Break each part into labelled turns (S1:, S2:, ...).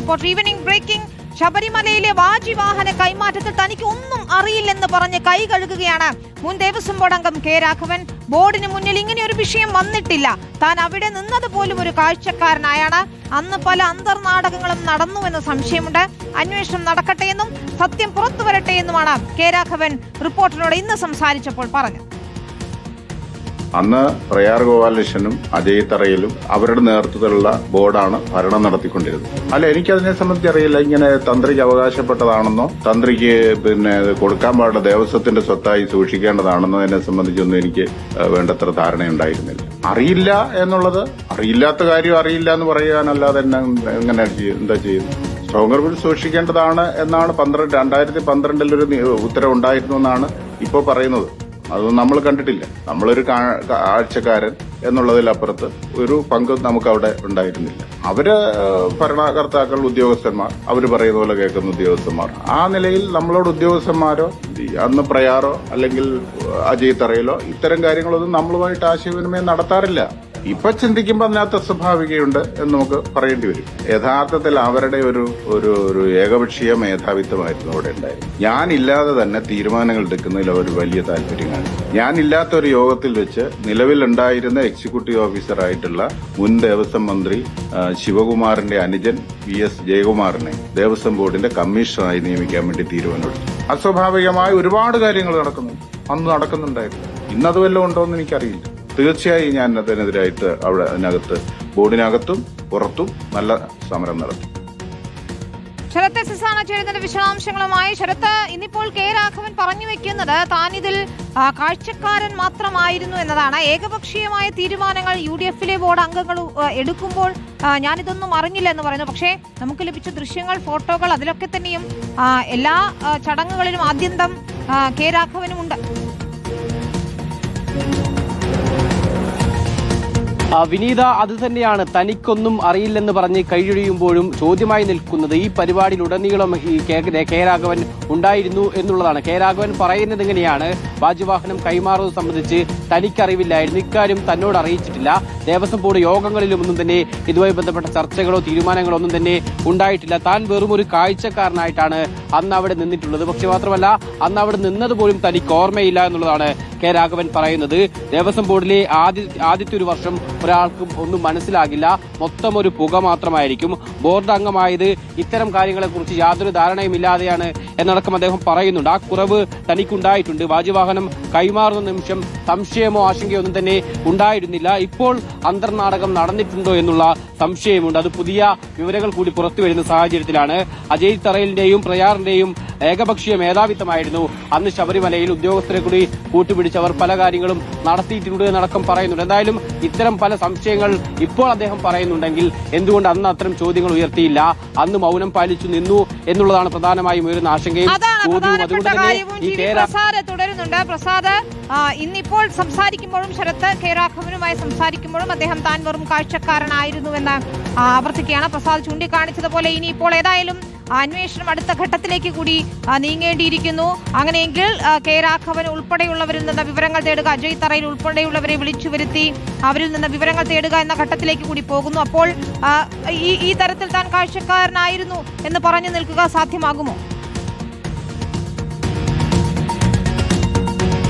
S1: Reporter evening breaking ശബരിമലയിലെ വാജിവാഹന കൈമാറ്റത്തിൽ തനിക്ക് ഒന്നും അറിയില്ലെന്ന് പറഞ്ഞ് കൈ കഴുകുകയാണ് മുൻ ദേവസ്വം ബോർഡ് അംഗം കെ രാഘവൻ. ബോർഡിന് മുന്നിൽ ഇങ്ങനെ ഒരു വിഷയം വന്നിട്ടില്ല. താൻ അവിടെ നിന്നത് പോലും ഒരു കാഴ്ചക്കാരനായാണ്. അന്ന് പല അന്തർനാടകങ്ങളും നടന്നുവെന്ന് സംശയമുണ്ട്. അന്വേഷണം നടക്കട്ടെ എന്നും സത്യം പുറത്തു വരട്ടെ എന്നുമാണ് കെ രാഘവൻ റിപ്പോർട്ടറിനോട് ഇന്ന് സംസാരിച്ചപ്പോൾ പറഞ്ഞത്.
S2: അന്ന് പ്രയാർ ഗോപാലകൃഷ്ണനും അജയ് തറയിലും അവരുടെ നേതൃത്വത്തിലുള്ള ബോർഡാണ് ഭരണം നടത്തിക്കൊണ്ടിരുന്നത്. അല്ല എനിക്കതിനെ സംബന്ധിച്ച് അറിയില്ല. ഇങ്ങനെ തന്ത്രിക്ക് അവകാശപ്പെട്ടതാണെന്നോ തന്ത്രിക്ക് പിന്നെ കൊടുക്കാൻ പാടുള്ള ദേവസ്വത്തിന്റെ സ്വത്തായി സൂക്ഷിക്കേണ്ടതാണെന്നോ എന്നെ സംബന്ധിച്ചൊന്നും എനിക്ക് വേണ്ടത്ര ധാരണയുണ്ടായിരുന്നില്ല. അറിയില്ല എന്നുള്ളത് അറിയില്ലാത്ത കാര്യം അറിയില്ല എന്ന് പറയാനല്ലാതെ എന്നെ എങ്ങനെ എന്താ ചെയ്യുന്നത് സ്ട്രോങ്ങർ ബിൽ സൂക്ഷിക്കേണ്ടതാണ് എന്നാണ് പന്ത്രണ്ട് രണ്ടായിരത്തി പന്ത്രണ്ടിൽ ഒരു ഉത്തരവുണ്ടായിരുന്നു എന്നാണ് ഇപ്പോൾ പറയുന്നത്. അതൊന്നും നമ്മൾ കണ്ടിട്ടില്ല. നമ്മളൊരു കാഴ്ചക്കാരൻ എന്നുള്ളതിലപ്പുറത്ത് ഒരു പങ്ക് നമുക്ക് അവിടെ ഉണ്ടായിരുന്നില്ല. അവർ ഭരണകർത്താക്കൾ ഉദ്യോഗസ്ഥന്മാർ അവർ പറയുന്ന പോലെ കേൾക്കുന്ന ഉദ്യോഗസ്ഥന്മാർ. ആ നിലയിൽ നമ്മളോട് ഉദ്യോഗസ്ഥന്മാരോ അന്ന് പ്രയാറോ അല്ലെങ്കിൽ അജയ് തറയിലോ ഇത്തരം കാര്യങ്ങളൊന്നും നമ്മളുമായിട്ട് ആശയവിനിമയം നടത്താറില്ല. ഇപ്പൊ ചിന്തിക്കുമ്പോൾ അതിനകത്ത് സ്വാഭാവികയുണ്ട് എന്ന് നമുക്ക് പറയേണ്ടി വരും. യഥാർത്ഥത്തിൽ അവരുടെ ഒരു ഒരു ഒരു ഏകപക്ഷീയ മേധാവിത്വമായിരുന്നു അവിടെ ഉണ്ടായത്. ഞാനില്ലാതെ തന്നെ തീരുമാനങ്ങൾ എടുക്കുന്നതിൽ അവർ വലിയ താല്പര്യം കാണിച്ചു ഞാനില്ലാത്ത ഒരു യോഗത്തിൽ വെച്ച് നിലവിലുണ്ടായിരുന്ന എക്സിക്യൂട്ടീവ് ഓഫീസറായിട്ടുള്ള മുൻ ദേവസ്വം മന്ത്രി ശിവകുമാറിന്റെ അനുജൻ വി എസ് ജയകുമാറിനെ ദേവസ്വം ബോർഡിന്റെ കമ്മീഷണറായി നിയമിക്കാൻ വേണ്ടി തീരുമാനമെടുത്തു. അസ്വാഭാവികമായി ഒരുപാട് കാര്യങ്ങൾ നടക്കുന്നു. അന്ന് നടക്കുന്നുണ്ടായിരുന്നു. ഇന്നത് വല്ലതും ഉണ്ടോ എന്ന് എനിക്കറിയില്ല. തീർച്ചയായും ഞാൻ അതിനെതിരായിട്ട് അവിടെ അതിനകത്ത് ബോർഡിനകത്തും പുറത്തും നല്ല സമരം നടത്തി.
S1: ശരത്ത് ആണ് ചേരുന്നതിന്റെ വിശദാംശങ്ങളുമായി ശരത്ത് ഇന്നിപ്പോൾ കെ രാഘവൻ പറഞ്ഞു വെക്കുന്നത് താൻ ഇതിൽ കാഴ്ചക്കാരൻ മാത്രമായിരുന്നു എന്നതാണ്. ഏകപക്ഷീയമായ തീരുമാനങ്ങൾ യു ഡി എഫിലെ ബോർഡ് അംഗങ്ങൾ എടുക്കുമ്പോൾ ഞാനിതൊന്നും അറിഞ്ഞില്ല എന്ന് പറയുന്നു. പക്ഷേ നമുക്ക് ലഭിച്ച ദൃശ്യങ്ങൾ ഫോട്ടോകൾ അതിലൊക്കെ തന്നെയും എല്ലാ ചടങ്ങുകളിലും ആദ്യന്തം കെ രാഘവനും ഉണ്ട്
S3: വിനീത അത് തന്നെയാണ്. തനിക്കൊന്നും അറിയില്ലെന്ന് പറഞ്ഞ് കൈയൊഴിയുമ്പോഴും ചോദ്യമായി നിൽക്കുന്നത് ഈ പരിപാടിയിലുടനീളം ഈ കെ രാഘവൻ ഉണ്ടായിരുന്നു എന്നുള്ളതാണ്. കെ രാഘവൻ പറയുന്നത് ഇങ്ങനെയാണ്. വാജുവാഹനം കൈമാറുന്നത് സംബന്ധിച്ച് തനിക്കറിവില്ലായിരുന്നു. ഇക്കാര്യം തന്നോട് അറിയിച്ചിട്ടില്ല. ദേവസ്വം ബോർഡ് യോഗങ്ങളിലും ഒന്നും തന്നെ ഇതുമായി ബന്ധപ്പെട്ട ചർച്ചകളോ തീരുമാനങ്ങളോ ഒന്നും തന്നെ ഉണ്ടായിട്ടില്ല. താൻ വെറും ഒരു കാഴ്ചക്കാരനായിട്ടാണ് അന്ന് അവിടെ നിന്നിട്ടുള്ളത്. പക്ഷെ മാത്രമല്ല അന്ന് അവിടെ നിന്നത് പോലും തനിക്ക് ഓർമ്മയില്ല എന്നുള്ളതാണ് കെ രാഘവൻ പറയുന്നത്. ദേവസ്വം ബോർഡിലെ ആദ്യ ആദ്യത്തെ ഒരു വർഷം ഒരാൾക്കും ഒന്നും മനസ്സിലാകില്ല. മൊത്തം ഒരു പുക മാത്രമായിരിക്കും. ബോർഡ് അംഗമായത് ഇത്തരം കാര്യങ്ങളെക്കുറിച്ച് യാതൊരു ധാരണയും ഇല്ലാതെയാണ് എന്നടക്കം അദ്ദേഹം പറയുന്നുണ്ട്. ആ കുറവ് തനിക്കുണ്ടായിട്ടുണ്ട്. വാജുവാഹനം കൈമാറുന്ന നിമിഷം സംശയമോ ആശങ്കയോ ഒന്നും തന്നെ ഉണ്ടായിരുന്നില്ല. ഇപ്പോൾ അന്തർനാടകം നടന്നിട്ടുണ്ടോ എന്നുള്ള സംശയമുണ്ട്. അത് പുതിയ വിവരങ്ങൾ കൂടി പുറത്തു വരുന്ന സാഹചര്യത്തിലാണ്. അജയ് തറയിലിന്റെയും പ്രയാറിന്റെയും ഏകപക്ഷീയ മേധാവിത്വമായിരുന്നു. അന്ന് ശബരിമലയിൽ ഉദ്യോഗസ്ഥരെ കൂടി കൂട്ടുപിടിച്ചവർ പല കാര്യങ്ങളും നടത്തിയിട്ടുണ്ട് എന്നടക്കം പറയുന്നുണ്ട്. എന്തായാലും ഇത്തരം പല സംശയങ്ങൾ ഇപ്പോൾ അദ്ദേഹം പറയുന്നുണ്ടെങ്കിൽ എന്തുകൊണ്ട് അന്ന് അത്തരം ചോദ്യങ്ങൾ ഉയർത്തിയില്ല? അന്ന് മൗനം പാലിച്ചു നിന്നു എന്നുള്ളതാണ് പ്രധാനമായും ഉയരുന്ന ആശങ്കയും ചോദ്യവും. അതുകൊണ്ട് തന്നെ ഈ
S1: തുടരുന്നുണ്ട്. പ്രസാദ് ഇന്നിപ്പോൾ സംസാരിക്കുമ്പോഴും ശരത് കെ രാഘവനുമായി സംസാരിക്കുമ്പോഴും അദ്ദേഹം താൻ വെറും കാഴ്ചക്കാരനായിരുന്നുവെന്ന് ആവർത്തിക്കുകയാണ്. പ്രസാദ് ചൂണ്ടിക്കാണിച്ചതുപോലെ ഇനിയിപ്പോൾ ഏതായാലും അന്വേഷണം അടുത്ത ഘട്ടത്തിലേക്ക് കൂടി നീങ്ങേണ്ടിയിരിക്കുന്നു. അങ്ങനെയെങ്കിൽ കെ. രാഘവൻ ഉൾപ്പെടെയുള്ളവരിൽ നിന്ന് വിവരങ്ങൾ തേടുക അജയ് തറയിൽ ഉൾപ്പെടെയുള്ളവരെ വിളിച്ചു വരുത്തി അവരിൽ നിന്ന് വിവരങ്ങൾ തേടുക എന്ന ഘട്ടത്തിലേക്ക് കൂടി പോകുന്നു. അപ്പോൾ ഈ ഈ തരത്തിൽ താൻ കാഴ്ചക്കാരനായിരുന്നു എന്ന് പറഞ്ഞു നിൽക്കുക സാധ്യമാകുമോ?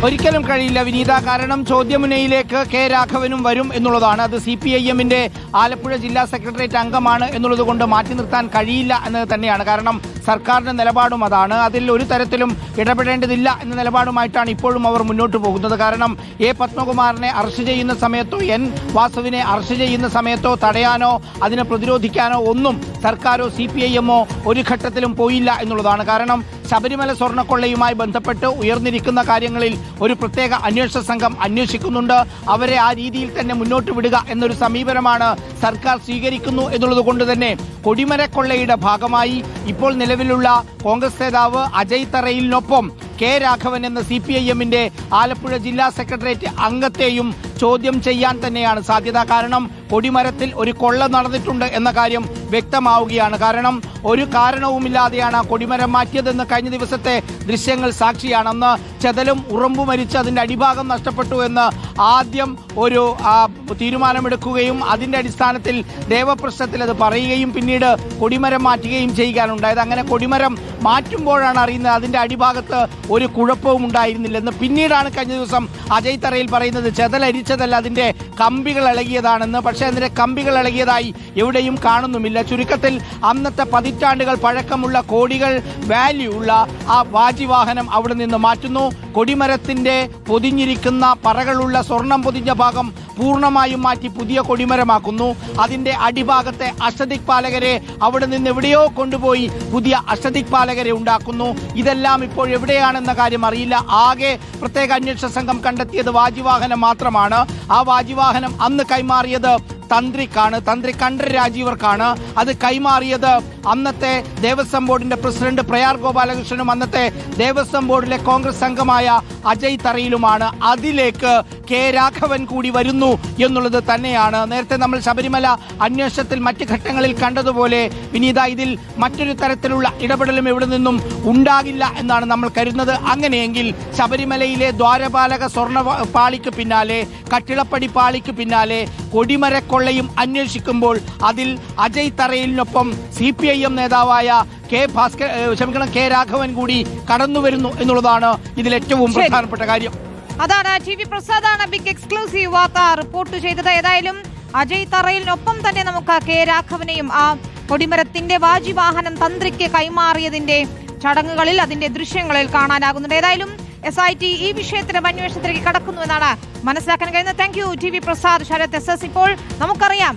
S4: ഒരിക്കലും കഴിയില്ല വിനീത. കാരണം ചോദ്യമുനയിലേക്ക് കെ രാഘവനും വരും എന്നുള്ളതാണ്. അത് സി പി ഐ എമ്മിന്റെ ആലപ്പുഴ ജില്ലാ സെക്രട്ടേറിയറ്റ് അംഗമാണ് എന്നുള്ളത് കൊണ്ട് മാറ്റി നിർത്താൻ കഴിയില്ല എന്നത് തന്നെയാണ്. കാരണം സർക്കാരിന്റെ നിലപാടും അതാണ്. അതിൽ ഒരു തരത്തിലും ഇടപെടേണ്ടതില്ല എന്ന നിലപാടുമായിട്ടാണ് ഇപ്പോഴും അവർ മുന്നോട്ട് പോകുന്നത്. കാരണം എ പത്മകുമാറിനെ അറസ്റ്റ് ചെയ്യുന്ന സമയത്തോ എൻ വാസുവിനെ അറസ്റ്റ് ചെയ്യുന്ന സമയത്തോ തടയാനോ അതിനെ പ്രതിരോധിക്കാനോ ഒന്നും സർക്കാരോ സി പി ഐ എമ്മോ ഒരു ഘട്ടത്തിലും പോയില്ല എന്നുള്ളതാണ്. കാരണം ശബരിമല സ്വർണക്കൊള്ളയുമായി ബന്ധപ്പെട്ട് ഉയർന്നിരിക്കുന്ന കാര്യങ്ങളിൽ ഒരു പ്രത്യേക അന്വേഷണ സംഘം അന്വേഷിക്കുന്നുണ്ട്. അവരെ ആ രീതിയിൽ തന്നെ മുന്നോട്ട് വിടുക എന്നൊരു സമീപനമാണ് സർക്കാർ സ്വീകരിക്കുന്നു എന്നുള്ളത് കൊണ്ട് തന്നെ കൊടിമരക്കൊള്ളയുടെ ഭാഗമായി ഇപ്പോൾ നിലവിലുള്ള കോൺഗ്രസ് നേതാവ് അജയ് തറയിലിനൊപ്പം കെ രാഘവൻ എന്ന സി പി ഐ എമ്മിന്റെ ആലപ്പുഴ ജില്ലാ സെക്രട്ടേറിയറ്റ് അംഗത്തെയും ചോദ്യം ചെയ്യാൻ തന്നെയാണ് സാധ്യത. കാരണം കൊടിമരത്തിൽ ഒരു കൊള്ള നടന്നിട്ടുണ്ട് എന്ന കാര്യം വ്യക്തമാവുകയാണ്. കാരണം ഒരു കാരണവുമില്ലാതെയാണ് കൊടിമരം മാറ്റിയതെന്ന് കഴിഞ്ഞ ദിവസത്തെ ദൃശ്യങ്ങൾ സാക്ഷിയാണ്. അന്ന് ചെതലും ഉറമ്പു മരിച്ച് അതിന്റെ അടിഭാഗം നഷ്ടപ്പെട്ടു എന്ന് ആദ്യം ഒരു തീരുമാനമെടുക്കുകയും അതിന്റെ അടിസ്ഥാനത്തിൽ ദേവപ്രശ്നത്തിൽ അത് പറയുകയും പിന്നീട് കൊടിമരം മാറ്റുകയും ചെയ്യുകയാണുണ്ടായത്. അങ്ങനെ കൊടിമരം മാറ്റുമ്പോഴാണ് അറിയുന്നത് അതിന്റെ അടിഭാഗത്ത് ഒരു കുഴപ്പവും ഉണ്ടായിരുന്നില്ലെന്ന് പിന്നീടാണ് കഴിഞ്ഞ ദിവസം അജയ് തറയിൽ പറയുന്നത് ചെതലരിച്ചതല്ല അതിന്റെ കമ്പികൾ ഇളകിയതാണെന്ന്. പക്ഷേ അതിന്റെ കമ്പികൾ ഇളകിയതായി എവിടെയും കാണുന്നുമില്ല. ചുരുക്കത്തിൽ അന്നത്തെ പതിറ്റാണ്ടുകൾ പഴക്കമുള്ള കോടികൾ വാല്യൂ ഉള്ള ആ വാജിവാഹനം അവിടെ നിന്ന് മാറ്റുന്നു. കൊടിമരത്തിന്റെ പൊതിഞ്ഞിരിക്കുന്ന പറകളുള്ള സ്വർണം പൊതിഞ്ഞ ഭാഗം പൂർണമായും മാറ്റി പുതിയ കൊടിമരമാക്കുന്നു. അതിന്റെ അടിഭാഗത്തെ അഷ്ടദിക് പാലകരെ അവിടെ നിന്ന് എവിടെയോ കൊണ്ടുപോയി പുതിയ അഷ്ടദിക് പാലകരെ ഉണ്ടാക്കുന്നു. ഇതെല്ലാം ഇപ്പോൾ എവിടെയാണെന്ന കാര്യം അറിയില്ല. ആകെ പ്രത്യേക അന്വേഷണ സംഘം കണ്ടെത്തിയത് വാജിവാഹനം മാത്രമാണ്. ആ വാജിവാഹനം അന്ന് കൈമാറിയത് തന്ത്രിക്കാണ് തന്ത്രി കണ്ഠര രാജീവർക്കാണ്. അത് കൈമാറിയത് അന്നത്തെ ദേവസ്വം ബോർഡിന്റെ പ്രസിഡന്റ് പ്രയാർ ഗോപാലകൃഷ്ണനും അന്നത്തെ ദേവസ്വം ബോർഡിലെ കോൺഗ്രസ് അംഗമായ അജയ് തറയിലുമാണ്. അതിലേക്ക് കെ രാഘവൻ കൂടി വരുന്നു എന്നുള്ളത് തന്നെയാണ്. നേരത്തെ നമ്മൾ ശബരിമല അന്വേഷണത്തിൽ മറ്റ് ഘട്ടങ്ങളിൽ കണ്ടതുപോലെ വിനീത ഇതിൽ മറ്റൊരു തരത്തിലുള്ള ഇടപെടലും ഇവിടെ നിന്നും ഉണ്ടാകില്ല എന്നാണ് നമ്മൾ കരുതുന്നത്. അങ്ങനെയെങ്കിൽ ശബരിമലയിലെ ദ്വാരപാലക സ്വർണ പാളിക്ക് പിന്നാലെ കട്ടിളപ്പടി പാളിക്ക് പിന്നാലെ കൊടിമരക്കൊള്ളയും അന്വേഷിക്കുമ്പോൾ അതിൽ അജയ് തറയിലിനൊപ്പം സി പി ഐ എം നേതാവായ കെ ഭാസ്കർ ക്ഷമിക്കണം കെ രാഘവൻ കൂടി കടന്നു വരുന്നു എന്നുള്ളതാണ് ഇതിൽ ഏറ്റവും. പ്രധാനപ്പെട്ട കാര്യം.
S1: അതാണ് ടി വി പ്രസാദാണ് ബിഗ് എക്സ്ക്ലൂസീവ് വാർത്ത റിപ്പോർട്ട് ചെയ്തത്. ഏതായാലും അജയ് തറയിലിനൊപ്പം തന്നെ നമുക്ക് കെ രാഘവനെയും ആ കൊടിമരത്തിന്റെ വാജിവാഹനം തന്ത്രിക്ക് കൈമാറിയതിന്റെ ചടങ്ങുകളിൽ അതിന്റെ ദൃശ്യങ്ങളിൽ കാണാനാകുന്നുണ്ട്. ഏതായാലും എസ് ഐ ടി ഈ വിഷയത്തിന്റെ അന്വേഷണത്തിലേക്ക് കടക്കുന്നു എന്നാണ് മനസ്സിലാക്കാൻ കഴിയുന്നത്. Thank you T V Prasad Sarath S S ഇപ്പോൾ നമുക്കറിയാം